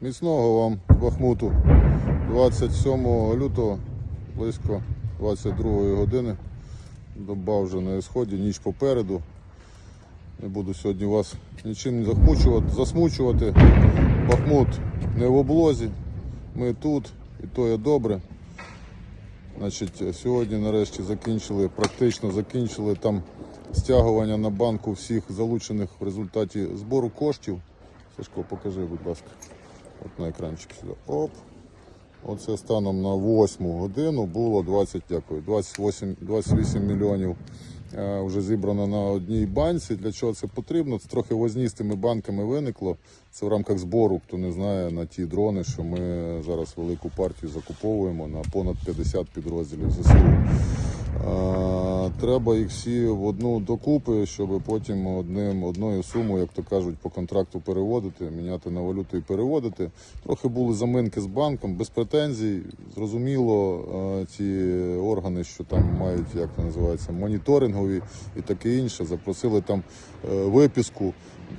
Міцного вам Бахмуту 27 лютого близько 22 години. Доба вже на сході, ніч попереду. Не буду сьогодні вас нічим захмучувати, засмучувати. Бахмут не в облозі. Ми тут, і то є добре. Значить, сьогодні нарешті закінчили, практично закінчили там стягування на банку всіх залучених в результаті збору коштів. Сашко, покажи, будь ласка. От на екранчик сюди. Оп. Оце станом на 8 годину було 20, дякую, 28, 28 мільйонів е, вже зібрано на одній банці. Для чого це потрібно? Це трохи возні з тими банками виникло. Це в рамках збору, хто не знає, на ті дрони, що ми зараз велику партію закуповуємо на понад 50 підрозділів ЗСУ. Треба їх всі в одну докупи, щоб потім одним одною сумою, як то кажуть, по контракту переводити, міняти на валюту і переводити. Трохи були заминки з банком, без претензій. Зрозуміло, ці органи, що там мають, як це називається, моніторингові і таке інше, запросили там е, виписку.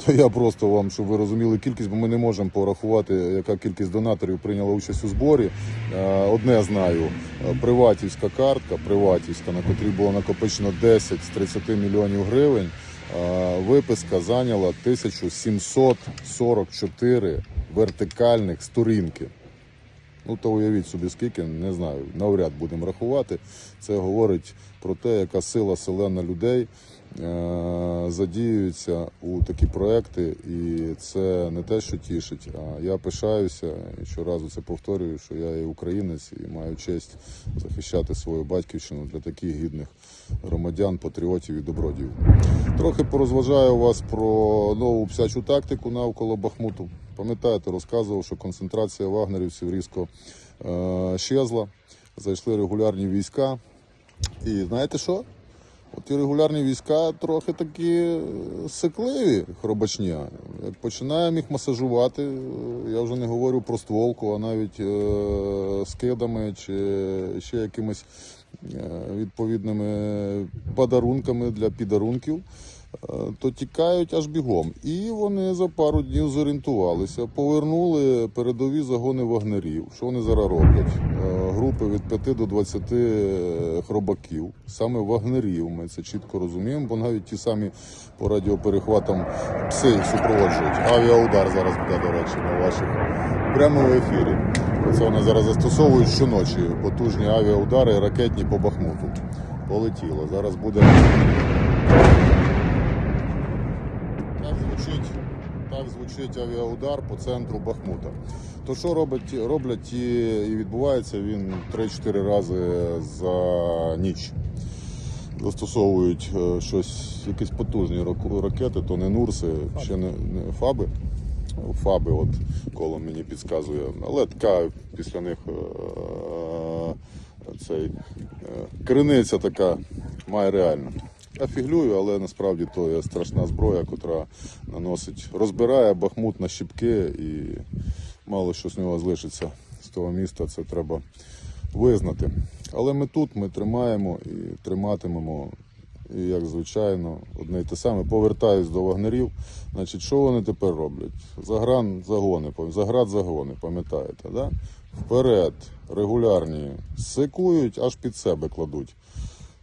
То я просто вам, щоб ви розуміли кількість, бо ми не можемо порахувати, яка кількість донаторів прийняла участь у зборі. Е, Одне знаю, е, приватівська картка, приватівська, на котрій було накопичено 10 з 30 мільйонів гривень. е, Виписка зайняла 1744 вертикальних сторінки. Ну, то уявіть собі, скільки, не знаю, навряд будемо рахувати. Це говорить про те, яка сила селена людей е- задіюється у такі проекти, і це не те, що тішить. А я пишаюся і щоразу це повторюю, що я є українець і маю честь захищати свою батьківщину для таких гідних громадян, патріотів і добродіїв. Трохи порозважаю вас про нову псячу тактику навколо Бахмуту. Пам'ятаєте, розказував, що концентрація вагнерівців різко е, щезла, зайшли регулярні війська. І знаєте що? Ті регулярні війська трохи такі е, сикливі, хробачня. Як починаємо їх масажувати, я вже не говорю про стволку, а навіть е, скидами чи ще якимись е, відповідними подарунками для підарунків. Е, То тікають аж бігом. І вони за пару днів зорієнтувалися, повернули передові загони вагнерів. Що вони зараз роблять? Е, Групи від 5 до 20 хробаків, саме вагнерів. Ми це чітко розуміємо, бо навіть ті самі по радіоперехватам пси супроводжують. Авіаудар зараз буде, до речі, на ваших прямо в ефірі. Це вони зараз застосовують щоночі потужні авіаудари ракетні по Бахмуту. Полетіло. Зараз буде. Так звучить, так звучить авіаудар по центру Бахмута. То що робить, роблять ті, і відбувається він 3-4 рази за ніч. Застосовують е, щось, якісь потужні ракети, то не Нурси, ще не, не Фаби. Фаби, от коло мені підказує. Але така після них е, цей, е, криниця така має реально. Я фіглюю, але насправді то є страшна зброя, котра наносить, розбирає Бахмут на щіпки і мало що з нього залишиться з того міста. Це треба визнати. Але ми тут, ми тримаємо і триматимемо. І як звичайно, одне й те саме. Повертаюсь до вагнерів. Значить, що вони тепер роблять? Загран загони, заград загони, пам'ятаєте, да? Вперед, регулярні, секують, аж під себе кладуть.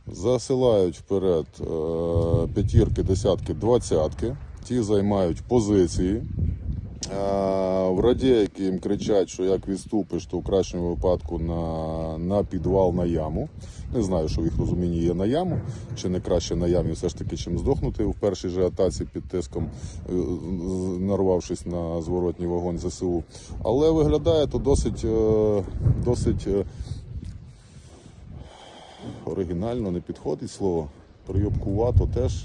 Засилають вперед е, п'ятірки, десятки, двадцятки. Ті займають позиції. Е, В радійки їм кричать, що як відступиш, то в кращому випадку на, на підвал на яму. Не знаю, що в їх розумінні є на яму, чи не краще на ямі все ж таки, чим здохнути в першій же атаці під тиском, е, нарвавшись на зворотній вогонь ЗСУ. Але виглядає то досить, досить оригінально, не підходить слово. Прийобкувато теж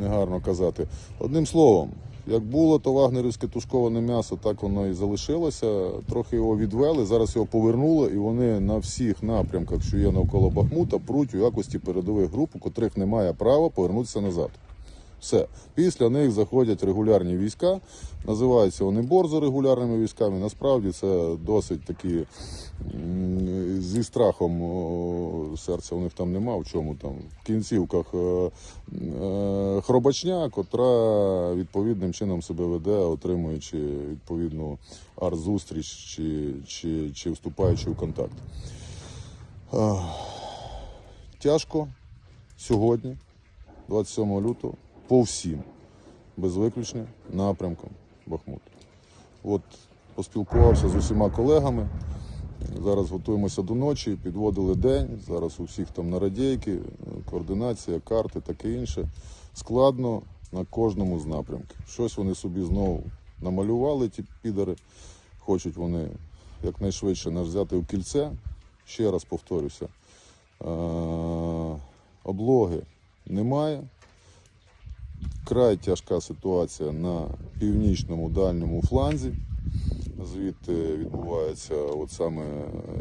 негарно казати. Одним словом, як було то вагнерівське тушковане м'ясо, так воно і залишилося. Трохи його відвели, зараз його повернули, і вони на всіх напрямках, що є навколо Бахмута, пруть у якості передових груп, у котрих немає права повернутися назад. Все. Після них заходять регулярні війська. Називаються вони борзо регулярними військами. Насправді це досить такі зі страхом серця у них там нема. В чому там в кінцівках е, е, хробачня, котра відповідним чином себе веде, отримуючи відповідну арт-зустріч чи, чи, чи вступаючи в контакт. Е, Тяжко сьогодні, 27 лютого, по всім, без виключення, напрямком Бахмут. От поспілкувався з усіма колегами. Зараз готуємося до ночі, підводили день. Зараз у всіх там на радійки, координація, карти, таке інше. Складно на кожному з напрямків. Щось вони собі знову намалювали, ті підари. Хочуть вони якнайшвидше нас взяти в кільце. Ще раз повторюся. Е, облоги немає. Край тяжка ситуація на північному дальньому фланзі. Звідти відбуваються от саме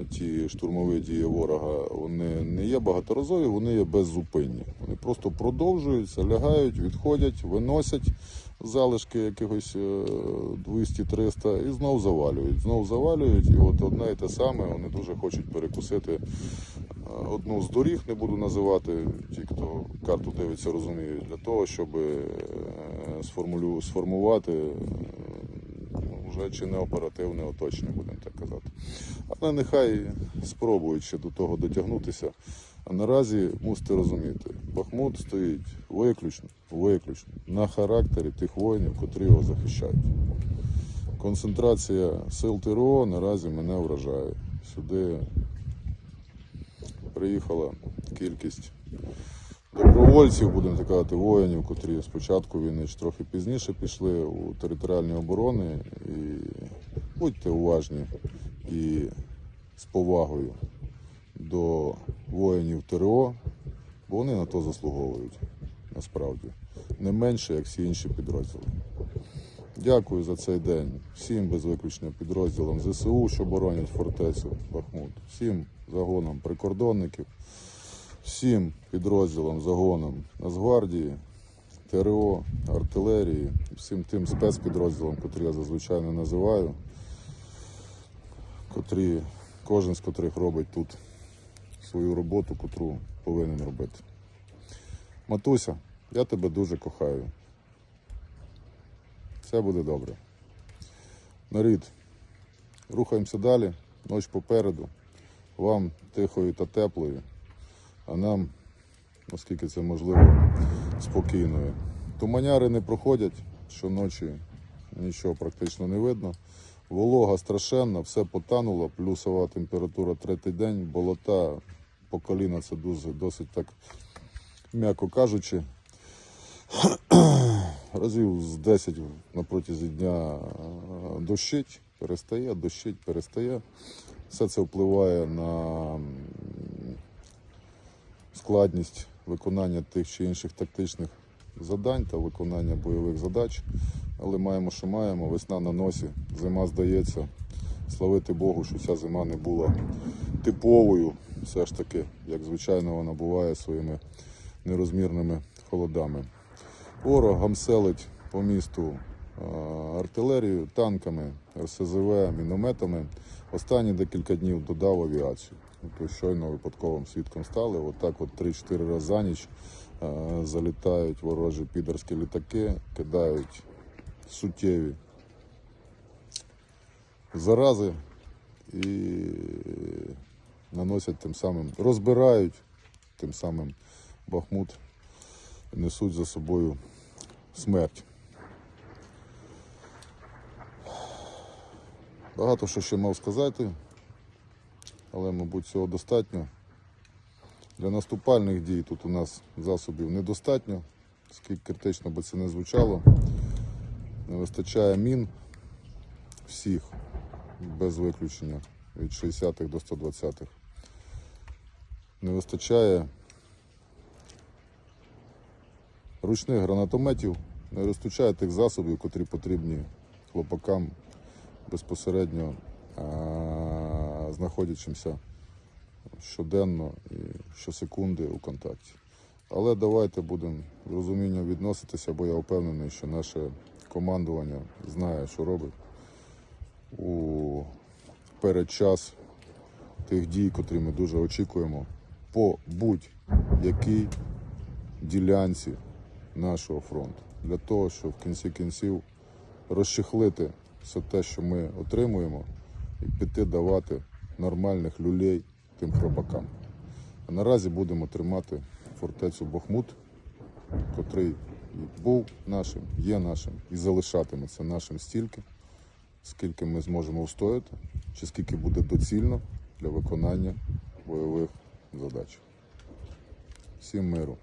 ті штурмові дії ворога. Вони не є багаторазові, вони є беззупинні. Вони просто продовжуються, лягають, відходять, виносять залишки якихось е, 200-300 і знов завалюють. Знов завалюють, і от одне і те саме вони дуже хочуть перекусити е, одну з доріг, не буду називати. Ті, хто карту дивиться, розуміють, для того, щоб е, сформувати. е, вже чи не оперативне оточення, будемо так казати. Але нехай спробують ще до того дотягнутися. А наразі мусите розуміти, Бахмут стоїть виключно, виключно на характері тих воїнів, котрі його захищають. Концентрація сил ТРО наразі мене вражає. Сюди приїхала кількість добровольців, будемо так казати, воїнів, котрі спочатку війни чи трохи пізніше пішли у територіальні оборони. І будьте уважні і з повагою до воїнів ТРО, бо вони на то заслуговують насправді. Не менше, як всі інші підрозділи. Дякую за цей день всім без виключення підрозділам ЗСУ, що боронять фортецю Бахмут, всім загонам прикордонників, всім підрозділам, загонам Нацгвардії, ТРО, артилерії, всім тим спецпідрозділам, котрі я зазвичай не називаю, котрі, кожен з котрих робить тут свою роботу, котру повинен робити. Матуся, я тебе дуже кохаю. Все буде добре. Нарід, рухаємося далі, ніч попереду. Вам тихою та теплою, а нам, наскільки це можливо, спокійною. Туманяри не проходять щоночі, нічого практично не видно. Волога страшенна, все потануло, плюсова температура третій день, болота по коліна це досить так, м'яко кажучи разів з 10 на протязі дня е, дощить, перестає, дощить, перестає. Все це впливає на складність виконання тих чи інших тактичних завдань та виконання бойових задач. Але маємо, що маємо, весна на носі, зима здається. Славити Богу, що ця зима не була типовою, все ж таки, як звичайно вона буває своїми нерозмірними холодами. Ворог гамселить по місту артилерією, танками, РСЗВ, мінометами. Останні декілька днів додав авіацію. Тобто щойно випадковим свідком стали. Отак от 3-4 рази за ніч залітають ворожі підерські літаки, кидають суттєві зарази і наносять тим самим, розбирають тим самим Бахмут, несуть за собою смерть. Багато що ще мав сказати, але, мабуть, цього достатньо. Для наступальних дій тут у нас засобів недостатньо, скільки критично би це не звучало. Не вистачає мін всіх, без виключення, від 60-х до 120-х. Не вистачає ручних гранатометів, не вистачає тих засобів, котрі потрібні хлопакам безпосередньо а, знаходячимся щоденно і щосекунди у контакті. Але давайте будемо з розумінням відноситися, бо я впевнений, що наше командування знає, що робить у передчас тих дій, котрі ми дуже очікуємо по будь-якій ділянці нашого фронту. Для того, щоб в кінці кінців розчехлити все те, що ми отримуємо, і піти давати нормальних люлей тим хробакам. А наразі будемо тримати фортецю Бахмут, котрий був нашим, є нашим і залишатиметься нашим стільки, скільки ми зможемо встояти, чи скільки буде доцільно для виконання бойових задач. Всім миру!